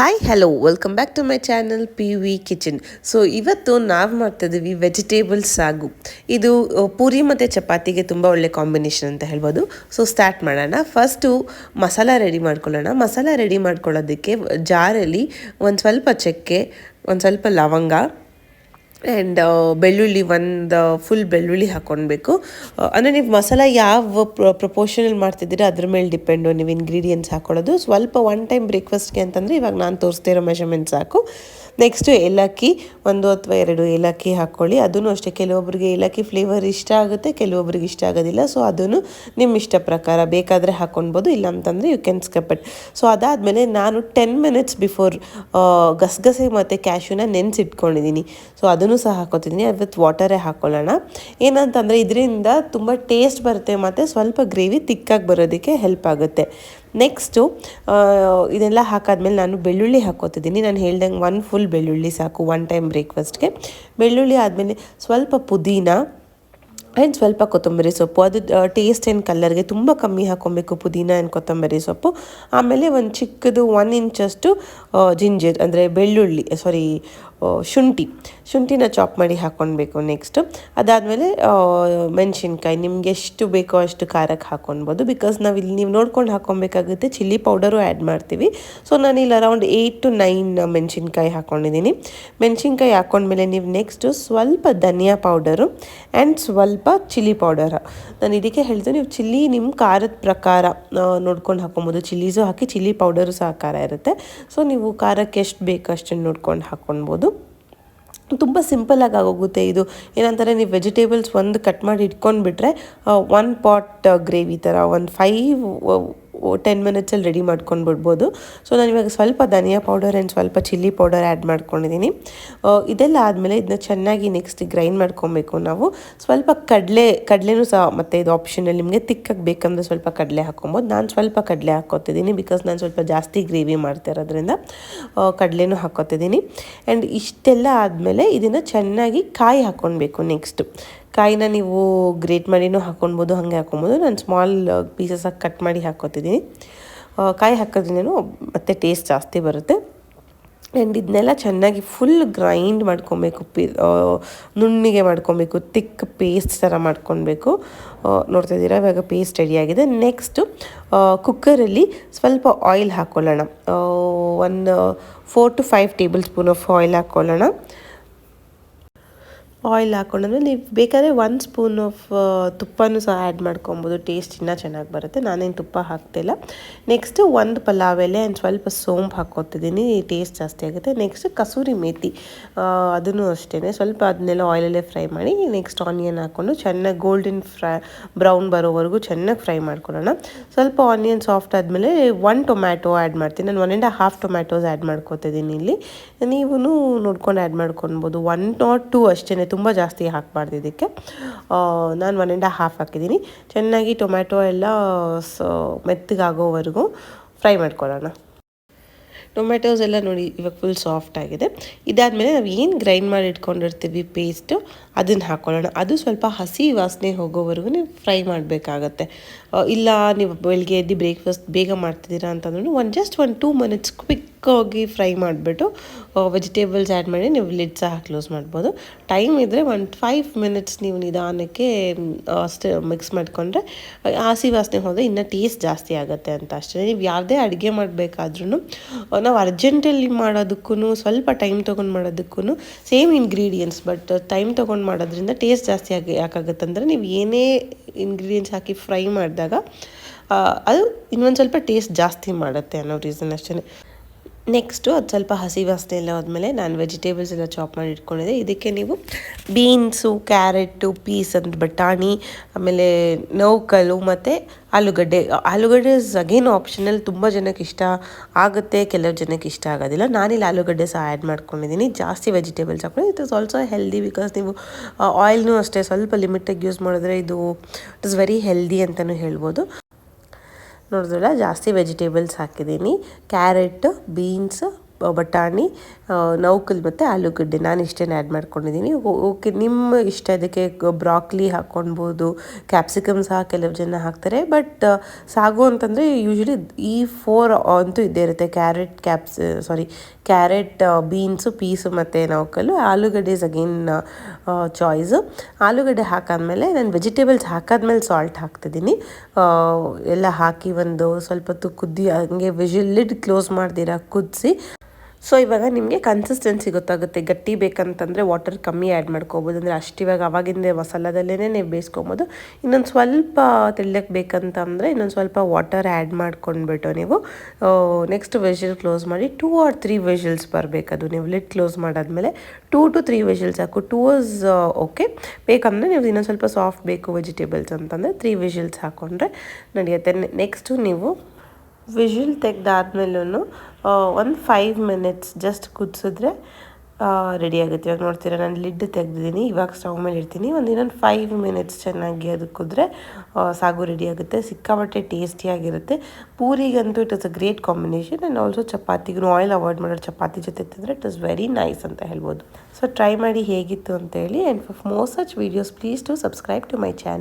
Hi hello welcome back to my channel P V kitchen so ಇವತ್ತು ನಾವು ಮಾಡ್ತಿದ್ದೀವಿ vegetable ಸಾಗು. ಇದು ಪೂರಿ ಮತ್ತು ಚಪಾತಿಗೆ ತುಂಬ ಒಳ್ಳೆ ಕಾಂಬಿನೇಷನ್ ಅಂತ ಹೇಳ್ಬೋದು. ಸೊ ಸ್ಟಾರ್ಟ್ ಮಾಡೋಣ. ಫಸ್ಟು ಮಸಾಲ ರೆಡಿ ಮಾಡ್ಕೊಳ್ಳೋಣ. ಮಸಾಲ ರೆಡಿ ಮಾಡ್ಕೊಳ್ಳೋದಕ್ಕೆ, ಜಾರಲ್ಲಿ ಒಂದು ಸ್ವಲ್ಪ ಚಕ್ಕೆ, ಒಂದು ಸ್ವಲ್ಪ ಲವಂಗ ಆ್ಯಂಡ್ ಬೆಳ್ಳುಳ್ಳಿ ಒಂದು ಫುಲ್ ಬೆಳ್ಳುಳ್ಳಿ ಹಾಕೊಳ್ಬೇಕು ಅಂದರೆ ನೀವು ಮಸಾಲ ಯಾವ ಪ್ರಪೋರ್ಷನಲ್ಲಿ ಮಾಡ್ತಿದ್ದೀರಾ, ಅದ್ರ ಮೇಲೆ ಡಿಪೆಂಡು ನೀವು ಇಂಗ್ರೀಡಿಯೆಂಟ್ಸ್ ಹಾಕ್ಕೊಳ್ಳೋದು ಸ್ವಲ್ಪ ಒನ್ ಟೈಮ್ ಬ್ರೇಕ್ಫಾಸ್ಟ್ಗೆ ಅಂತಂದರೆ ಇವಾಗ ನಾನು ತೋರಿಸ್ತಿರೋ ಮೆಷರ್ಮೆಂಟ್ ಸಾಕು. ನೆಕ್ಸ್ಟು ಏಲಕ್ಕಿ, ಒಂದು ಅಥವಾ ಎರಡು ಏಲಕ್ಕಿ ಹಾಕ್ಕೊಳ್ಳಿ ಅದನ್ನು ಅಷ್ಟೇ. ಕೆಲವೊಬ್ಬರಿಗೆ ಏಲಕ್ಕಿ ಫ್ಲೇವರ್ ಇಷ್ಟ ಆಗುತ್ತೆ, ಕೆಲವೊಬ್ರಿಗೆ ಇಷ್ಟ ಆಗೋದಿಲ್ಲ. ಸೊ ಅದನ್ನು ನಿಮ್ಮ ಇಷ್ಟ ಪ್ರಕಾರ. ಬೇಕಾದರೆ ಹಾಕ್ಕೊಳ್ಬೋದು ಇಲ್ಲ ಅಂತಂದರೆ you can skip it so ಅದಾದಮೇಲೆ ನಾನು ಟೆನ್ ಮಿನಿಟ್ಸ್ ಬಿಫೋರ್ ಗಸಗಸೆ ಮತ್ತು ಕ್ಯಾಶ್ಯೂನ ನೆನೆಸಿಟ್ಕೊಂಡಿದ್ದೀನಿ ಸೊ ಅದನ್ನು ಸಹ ಹಾಕೋತಿದ್ದೀನಿ ವಿತ್ ವಾಟರೇ ಹಾಕ್ಕೊಳ್ಳೋಣ ಏನಂತಂದರೆ ಇದರಿಂದ ತುಂಬ ಟೇಸ್ಟ್ ಬರುತ್ತೆ ಮತ್ತು ಸ್ವಲ್ಪ ಗ್ರೇವಿ ತಿಕ್ಕಾಗಿ ಬರೋದಕ್ಕೆ ಹೆಲ್ಪ್ ಆಗುತ್ತೆ. ನೆಕ್ಸ್ಟು ಇದೆಲ್ಲ ಹಾಕಾದ್ಮೇಲೆ ನಾನು ಬೆಳ್ಳುಳ್ಳಿ ಹಾಕೋತಿದ್ದೀನಿ. ನಾನು ಹೇಳ್ದಂಗೆ ಒನ್ ಫುಲ್ ಬೆಳ್ಳುಳ್ಳಿ ಸಾಕು ಒನ್ ಟೈಮ್ ಬ್ರೇಕ್ಫಾಸ್ಟ್ಗೆ ಬೆಳ್ಳುಳ್ಳಿ ಆದಮೇಲೆ ಸ್ವಲ್ಪ ಪುದೀನ ಆ್ಯಂಡ್ ಸ್ವಲ್ಪ ಕೊತ್ತಂಬರಿ ಸೊಪ್ಪು. ಅದು ಟೇಸ್ಟ್ ಆ್ಯಂಡ್ ಕಲರ್ಗೆ ತುಂಬ ಕಮ್ಮಿ ಹಾಕ್ಕೊಬೇಕು ಪುದೀನ ಆ್ಯಂಡ್ ಕೊತ್ತಂಬರಿ ಸೊಪ್ಪು. ಆಮೇಲೆ ಒಂದು ಚಿಕ್ಕದು ಒನ್ ಇಂಚಷ್ಟು ಜಿಂಜರ್ ಅಂದರೆ ಬೆಳ್ಳುಳ್ಳಿ ಸಾರಿ ಶುಂಠಿ. ಶುಂಠಿನ ಚಾಪ್ ಮಾಡಿ ಹಾಕ್ಕೊಳ್ಬೇಕು ನೆಕ್ಸ್ಟು ಅದಾದಮೇಲೆ ಮೆಣಸಿನ್ಕಾಯಿ, ನಿಮ್ಗೆ ಎಷ್ಟು ಬೇಕೋ ಅಷ್ಟು ಖಾರಕ್ಕೆ ಹಾಕ್ಕೊಳ್ಬೋದು ಬಿಕಾಸ್ ನಾವು ಇಲ್ಲಿ ನೀವು ನೋಡ್ಕೊಂಡು ಹಾಕ್ಕೊಬೇಕಾಗುತ್ತೆ ಚಿಲ್ಲಿ ಪೌಡರು ಆ್ಯಡ್ ಮಾಡ್ತೀವಿ. ಸೊ ನಾನು ಇಲ್ಲಿ ಅರೌಂಡ್ ಏಯ್ಟ್ ಟು ನೈನ್ ಮೆಣಸಿನ್ಕಾಯಿ ಹಾಕ್ಕೊಂಡಿದ್ದೀನಿ ಮೆಣಸಿನ್ಕಾಯಿ ಹಾಕ್ಕೊಂಡ್ಮೇಲೆ ನೀವು ನೆಕ್ಸ್ಟು ಸ್ವಲ್ಪ ಧನಿಯಾ ಪೌಡರು ಆ್ಯಂಡ್ ಸ್ವಲ್ಪ ಚಿಲ್ಲಿ ಪೌಡರ್ ನಾನು ಇದಕ್ಕೆ ಹೇಳ್ತೀನಿ ನೀವು ಚಿಲ್ಲಿ ನಿಮ್ಮ ಖಾರದ ಪ್ರಕಾರ ನೋಡ್ಕೊಂಡು ಹಾಕ್ಕೊಬೋದು ಚಿಲ್ಲೀಸು ಹಾಕಿ ಚಿಲ್ಲಿ ಪೌಡರು ಸಹ ಖಾರ ಇರುತ್ತೆ. ಸೊ ನೀವು ಖಾರಕ್ಕೆ ಎಷ್ಟು ಬೇಕು ಅಷ್ಟನ್ನು ನೋಡ್ಕೊಂಡು ಹಾಕ್ಕೊಳ್ಬೋದು ತುಂಬ ಸಿಂಪಲ್ಲಾಗಿ ಆಗೋಗುತ್ತೆ ಇದು. ಏನಂತಾರೆ ನೀವು ವೆಜಿಟೇಬಲ್ಸ್ ಒಂದು ಕಟ್ ಮಾಡಿ ಇಟ್ಕೊಂಡ್ಬಿಟ್ರೆ ಒನ್ ಪಾಟ್ ಗ್ರೇವಿ ಥರ ಒಂದು ಫೈವ್ ಟೆನ್ ಮಿನಿಟ್ಸಲ್ಲಿ ರೆಡಿ ಮಾಡ್ಕೊಂಡು ಬಿಡ್ಬೋದು. ಸೊ ನಾನು ಇವಾಗ ಸ್ವಲ್ಪ ಧನಿಯಾ ಪೌಡರ್ ಆ್ಯಂಡ್ ಸ್ವಲ್ಪ ಚಿಲ್ಲಿ ಪೌಡರ್ ಆ್ಯಡ್ ಮಾಡ್ಕೊಂಡಿದ್ದೀನಿ ಇದೆಲ್ಲ ಆದಮೇಲೆ ಇದನ್ನ ಚೆನ್ನಾಗಿ ನೆಕ್ಸ್ಟ್ ಗ್ರೈಂಡ್ ಮಾಡ್ಕೊಬೇಕು ನಾವು. ಸ್ವಲ್ಪ ಕಡಲೆ, ಕಡಲೆನೂ ಸಹ ಮತ್ತು ಇದು ಆಪ್ಷನಲ್ಲಿ ನಿಮಗೆ ತಿಕ್ಕಕ್ಕೆ ಬೇಕಂದ್ರೆ ಸ್ವಲ್ಪ ಕಡಲೆ ಹಾಕೊಬೋದು ನಾನು ಸ್ವಲ್ಪ ಕಡಲೆ ಹಾಕೋತಿದ್ದೀನಿ ಬಿಕಾಸ್ ನಾನು ಸ್ವಲ್ಪ ಜಾಸ್ತಿ ಗ್ರೇವಿ ಮಾಡ್ತಾ ಇರೋದ್ರಿಂದ ಕಡಲೆನೂ ಹಾಕ್ಕೊತಿದ್ದೀನಿ ಆ್ಯಂಡ್ ಇಷ್ಟೆಲ್ಲ ಆದಮೇಲೆ ಇದನ್ನು ಚೆನ್ನಾಗಿ ಕಾಯಿ ಹಾಕ್ಕೊಳ್ಬೇಕು ನೆಕ್ಸ್ಟು ಕಾಯಿನ ನೀವು ಗ್ರೇಟ್ ಮಾಡಿನೂ ಹಾಕ್ಕೊಳ್ಬೋದು ಹಾಗೆ ಹಾಕೊಬೋದು ನಾನು ಸ್ಮಾಲ್ ಪೀಸಸ್ಸಾಗಿ ಕಟ್ ಮಾಡಿ ಹಾಕ್ಕೊತಿದ್ದೀನಿ ಕಾಯಿ ಹಾಕೋದ್ರಿಂದನೂ ಮತ್ತೆ ಟೇಸ್ಟ್ ಜಾಸ್ತಿ ಬರುತ್ತೆ. ಆ್ಯಂಡ್ ಇದನ್ನೆಲ್ಲ ಚೆನ್ನಾಗಿ ಫುಲ್ ಗ್ರೈಂಡ್ ಮಾಡ್ಕೊಬೇಕು, ಪಿ ನುಣ್ಣಿಗೆ ಮಾಡ್ಕೊಬೇಕು ತಿಕ್ ಪೇಸ್ಟ್ ಥರ ಮಾಡ್ಕೊಬೇಕು ನೋಡ್ತಾ ಇದ್ದೀರಾ? ಇವಾಗ ಪೇಸ್ಟ್ ರೆಡಿಯಾಗಿದೆ ನೆಕ್ಸ್ಟು ಕುಕ್ಕರಲ್ಲಿ ಸ್ವಲ್ಪ ಆಯಿಲ್ ಹಾಕ್ಕೊಳ್ಳೋಣ ಒಂದು four to five tablespoon of oil ಹಾಕ್ಕೊಳ್ಳೋಣ ಆಯಿಲ್ ಹಾಕೊಂಡ್ರೆ ನೀವು ಬೇಕಾದರೆ ಒನ್ ಸ್ಪೂನ್ ಆಫ್ ತುಪ್ಪನೂ ಸಹ ಆ್ಯಡ್ ಮಾಡ್ಕೊಬೋದು. ಟೇಸ್ಟ್ ಇನ್ನೂ ಚೆನ್ನಾಗಿ ಬರುತ್ತೆ. ನಾನೇನು ತುಪ್ಪ ಹಾಕ್ತಿಲ್ಲ. ನೆಕ್ಸ್ಟು ಒಂದು ಪಲಾವ್ ಎಲೆ ಆ್ಯಂಡ್ ಸ್ವಲ್ಪ ಸೋಂಪು ಹಾಕ್ಕೊತಿದ್ದೀನಿ. ಟೇಸ್ಟ್ ಜಾಸ್ತಿ ಆಗುತ್ತೆ. ನೆಕ್ಸ್ಟ್ ಕಸೂರಿ ಮೇಥಿ ಅದನ್ನು ಅಷ್ಟೇ ಸ್ವಲ್ಪ ಅದನ್ನೆಲ್ಲ ಆಯಿಲಲ್ಲೇ ಫ್ರೈ ಮಾಡಿ ನೆಕ್ಸ್ಟ್ ಆನಿಯನ್ ಹಾಕ್ಕೊಂಡು ಚೆನ್ನಾಗಿ ಗೋಲ್ಡನ್ ಫ್ರೈ ಬ್ರೌನ್ ಬರೋವರೆಗೂ ಚೆನ್ನಾಗಿ ಫ್ರೈ ಮಾಡ್ಕೊಳ್ಳೋಣ. ಸ್ವಲ್ಪ ಆನಿಯನ್ ಸಾಫ್ಟ್ ಆದಮೇಲೆ ಒನ್ ಟೊಮ್ಯಾಟೊ ಆ್ಯಡ್ ಮಾಡ್ತೀನಿ. ನಾನು one and half tomatoes add ಮಾಡ್ಕೊತಿದ್ದೀನಿ ಇಲ್ಲಿ. ನೀವು ನೋಡ್ಕೊಂಡು ಆ್ಯಡ್ ಮಾಡ್ಕೊಬೋದು ಒನ್ ನಾಟ್ ಟು ಅಷ್ಟೇ ತುಂಬ ಜಾಸ್ತಿ ಹಾಕಬಾರ್ದು ಇದಕ್ಕೆ. ನಾನು ಒನ್ ಆ್ಯಂಡ್ ಹಾಫ್ ಹಾಕಿದ್ದೀನಿ. ಚೆನ್ನಾಗಿ ಟೊಮ್ಯಾಟೊ ಎಲ್ಲ ಸೊ, ಮೆತ್ತಗಾಗೋವರೆಗೂ ಫ್ರೈ ಮಾಡ್ಕೊಳ್ಳೋಣ. ಟೊಮೆಟೊಸ್ ಎಲ್ಲ ನೋಡಿ ಇವಾಗ ಫುಲ್ ಸಾಫ್ಟ್ ಆಗಿದೆ. ಇದಾದಮೇಲೆ ನಾವು ಏನು ಗ್ರೈಂಡ್ ಮಾಡಿ ಇಟ್ಕೊಂಡಿರ್ತೀವಿ ಪೇಸ್ಟು ಅದನ್ನು ಹಾಕ್ಕೊಳ್ಳೋಣ ಅದು ಸ್ವಲ್ಪ ಹಸಿ ವಾಸನೆ ಹೋಗೋವರೆಗೂ ಫ್ರೈ ಮಾಡಬೇಕಾಗತ್ತೆ. ಇಲ್ಲ ನೀವು ಬೆಳಗ್ಗೆ ಎದ್ದು ಬ್ರೇಕ್ಫಾಸ್ಟ್ ಬೇಗ ಮಾಡ್ತಿದ್ದೀರಾ ಅಂತಂದ್ರೂ ಒಂದು ಜಸ್ಟ್ ಒಂದು ಟೂ ಮಿನಿಟ್ಸ್ ಕ್ವಿಕ್ಕಾಗಿ ಫ್ರೈ ಮಾಡಿಬಿಟ್ಟು ವೆಜಿಟೇಬಲ್ಸ್ ಆ್ಯಡ್ ಮಾಡಿ ನೀವು ಲಿಡ್ ಸಹ ಕ್ಲೋಸ್ ಮಾಡ್ಬೋದು. ಟೈಮ್ ಇದ್ದರೆ ಒಂದು ಫೈವ್ ಮಿನಿಟ್ಸ್ ನೀವು ನಿಧಾನಕ್ಕೆ ಅಷ್ಟೇ ಮಿಕ್ಸ್ ಮಾಡಿಕೊಂಡ್ರೆ ಹಸಿ ವಾಸನೆ ಹೋದರೆ ಇನ್ನೂ ಟೇಸ್ಟ್ ಜಾಸ್ತಿ ಆಗುತ್ತೆ ಅಂತ ಅಷ್ಟೇ. ನೀವು ಯಾವುದೇ ಅಡುಗೆ ಮಾಡಬೇಕಾದ್ರೂ ನಾವು ಅರ್ಜೆಂಟಲ್ಲಿ ಮಾಡೋದಕ್ಕೂ ಸ್ವಲ್ಪ ಟೈಮ್ ತೊಗೊಂಡು ಮಾಡೋದಕ್ಕೂ ಸೇಮ್ ಇಂಗ್ರೀಡಿಯೆಂಟ್ಸ್ ಬಟ್ ಟೈಮ್ ತೊಗೊಂಡು ಮಾಡೋದ್ರಿಂದ ಟೇಸ್ಟ್ ಜಾಸ್ತಿ ಆಗಿ ಯಾಕಾಗುತ್ತಂದರೆ ನೀವು ಏನೇ ಇಂಗ್ರೀಡಿಯೆಂಟ್ಸ್ ಹಾಕಿ ಫ್ರೈ ಮಾಡಿದಾಗ ಅದು ಇನ್ನೊಂದು ಸ್ವಲ್ಪ ಟೇಸ್ಟ್ ಜಾಸ್ತಿ ಮಾಡುತ್ತೆ ಅನ್ನೋ ರೀಸನ್ ಅಷ್ಟೇ ನೆಕ್ಸ್ಟು ಅದು ಸ್ವಲ್ಪ ಹಸಿ ವಾಸನೆ ಎಲ್ಲ ಆದಮೇಲೆ ನಾನು ವೆಜಿಟೇಬಲ್ಸ್ ಎಲ್ಲ ಚಾಪ್ ಮಾಡಿ ಇಟ್ಕೊಂಡಿದ್ದೆ. ಇದಕ್ಕೆ ನೀವು ಬೀನ್ಸು ಕ್ಯಾರೆಟು ಪೀಸ್ ಅಂತ ಬಟಾಣಿ, ಆಮೇಲೆ ನೌಕಲು ಮತ್ತು ಆಲೂಗಡ್ಡೆ. ಆಲೂಗಡ್ಡೆ ಇಸ್ ಅಗೇನ್ ಆಪ್ಷನಲ್ ತುಂಬ ಜನಕ್ಕೆ ಇಷ್ಟ ಆಗುತ್ತೆ, ಕೆಲವು ಜನಕ್ಕೆ ಇಷ್ಟ ಆಗೋದಿಲ್ಲ. ನಾನಿಲ್ಲಿ ಆಲೂಗಡ್ಡೆ ಸಹ ಆ್ಯಡ್ ಮಾಡ್ಕೊಂಡಿದ್ದೀನಿ. ಜಾಸ್ತಿ ವೆಜಿಟೇಬಲ್ಸ್ ಹಾಕೊಂಡು it is also healthy because ನೀವು ಆಯಿಲ್ನೂ ಅಷ್ಟೇ ಸ್ವಲ್ಪ ಲಿಮಿಟಾಗಿ ಯೂಸ್ ಮಾಡಿದ್ರೆ ಇದು ಇಟ್ ಇಸ್ ವೆರಿ ಹೆಲ್ದಿ ಅಂತಲೂ ಹೇಳ್ಬೋದು. ನೋಡಿದ್ರಲ್ಲ ಜಾಸ್ತಿ ವೆಜಿಟೇಬಲ್ಸ್ ಹಾಕಿದ್ದೀನಿ. ಕ್ಯಾರೆಟ್ ಬೀನ್ಸ್ ಬಟಾಣಿ ನೌಕಲ್ ಮತ್ತು ಆಲೂಗಡ್ಡೆ. ನಾನು ಇಷ್ಟೇನು ಆ್ಯಡ್ ಮಾಡ್ಕೊಂಡಿದ್ದೀನಿ. ಓಕೆ, ನಿಮ್ಮ ಇಷ್ಟ ಇದಕ್ಕೆ ಬ್ರಾಕ್ಲಿ ಹಾಕ್ಕೊಳ್ಬೋದು ಕ್ಯಾಪ್ಸಿಕಮ್ ಸಹ ಕೆಲವು ಜನ ಹಾಕ್ತಾರೆ. ಬಟ್ ಸಾಗು ಅಂತಂದರೆ ಯೂಶ್ವಲಿ ಈ ಫೋರ್ ಅಂತೂ ಇದ್ದೇ ಇರುತ್ತೆ. Carrot caps sorry carrot beans peas ಮತ್ತು ನೌಕಲು ಆಲೂಗಡ್ಡೆ ಇಸ್ ಅಗೇನ್ ಚಾಯ್ಸು ಆಲೂಗಡ್ಡೆ ಹಾಕಾದ್ಮೇಲೆ ನಾನು ವೆಜಿಟೇಬಲ್ಸ್ ಹಾಕಾದ್ಮೇಲೆ ಸಾಲ್ಟ್ ಹಾಕ್ತಿದ್ದೀನಿ. ಎಲ್ಲ ಹಾಕಿ ಒಂದು ಸ್ವಲ್ಪ ಹೊತ್ತು ಕುದ್ದಿ ಹಂಗೆ ವಿಜಿಲ್ ಲಿಡ್ ಕ್ಲೋಸ್ ಮಾಡ್ದಿರ, ಕುದಿಸಿ. ಸೊ ಇವಾಗ ನಿಮಗೆ ಕನ್ಸಿಸ್ಟೆನ್ಸಿ ಗೊತ್ತಾಗುತ್ತೆ. ಗಟ್ಟಿ ಬೇಕಂತಂದರೆ ವಾಟರ್ ಕಮ್ಮಿ ಆ್ಯಡ್ ಮಾಡ್ಕೋಬೋದು. ಅಂದರೆ ಅಷ್ಟು ಇವಾಗ ಅವಾಗಿಂದ ಮಸಾಲದಲ್ಲೇ ನೀವು ಬೇಯಿಸ್ಕೊಬೋದು. ಇನ್ನೊಂದು ಸ್ವಲ್ಪ ತೆಳ್ಳಕ್ಕೆ ಬೇಕಂತಂದರೆ ಇನ್ನೊಂದು ಸ್ವಲ್ಪ ವಾಟರ್ ಆ್ಯಡ್ ಮಾಡ್ಕೊಂಡ್ಬಿಟ್ಟು ನೀವು ನೆಕ್ಸ್ಟ್ ವೆಜಲ್ ಕ್ಲೋಸ್ ಮಾಡಿ ಟೂ ಆರ್ ತ್ರೀ ಬರಬೇಕು ಬರಬೇಕದು. ನೀವು ಲಿಡ್ ಕ್ಲೋಸ್ ಮಾಡಾದ್ಮೇಲೆ ಟೂ ಟು ತ್ರೀ ವೆಜಲ್ಸ್ ಹಾಕು. ಟೂ ಇಸ್ ಓಕೆ ಬೇಕಂದರೆ ನೀವು ಇನ್ನೊಂದು ಸ್ವಲ್ಪ ಸಾಫ್ಟ್ ಬೇಕು ವೆಜಿಟೇಬಲ್ಸ್ ಅಂತಂದರೆ ತ್ರೀ ವಿಜಿಲ್ಸ್ ಹಾಕ್ಕೊಂಡ್ರೆ ನಡೆಯುತ್ತೆ. ನೆಕ್ಸ್ಟು ನೀವು ವಿಜಿಲ್ ತೆಗ್ದಾದ್ಮೇಲೂ ಒಂದು ಫೈವ್ ಮಿನಿಟ್ಸ್ ಜಸ್ಟ್ ಕುದಿಸಿದ್ರೆ ರೆಡಿ ಆಗುತ್ತೆ. ಇವಾಗ ನೋಡ್ತೀರಾ, ನಾನು ಲಿಡ್ ತೆಗ್ದಿದ್ದೀನಿ, ಇವಾಗ ಸ್ಟವ್ ಮೇಲೆ ಇಡ್ತೀನಿ. ಒಂದು ಇನ್ನೊಂದು ಫೈವ್ ಮಿನಿಟ್ಸ್ ಚೆನ್ನಾಗಿ ಅದು ಕುದ್ರೆ ಸಾಗು ರೆಡಿ ಆಗುತ್ತೆ. ಸಿಕ್ಕಾಪಟ್ಟೆ ಟೇಸ್ಟಿಯಾಗಿರುತ್ತೆ ಪೂರಿಗಂತೂ it is a great combination and also ಚಪಾತಿಗೂ oil avoid ಮಾಡೋ ಚಪಾತಿ ಜೊತೆ ತಿಂದರೆ ಇಟ್ ಇಸ್ ವೆರಿ ನೈಸ್ ಅಂತ ಹೇಳ್ಬೋದು. ಸೊ ಟ್ರೈ ಮಾಡಿ ಹೇಗಿತ್ತು ಅಂತ ಹೇಳಿ and for more such videos please do subscribe to my channel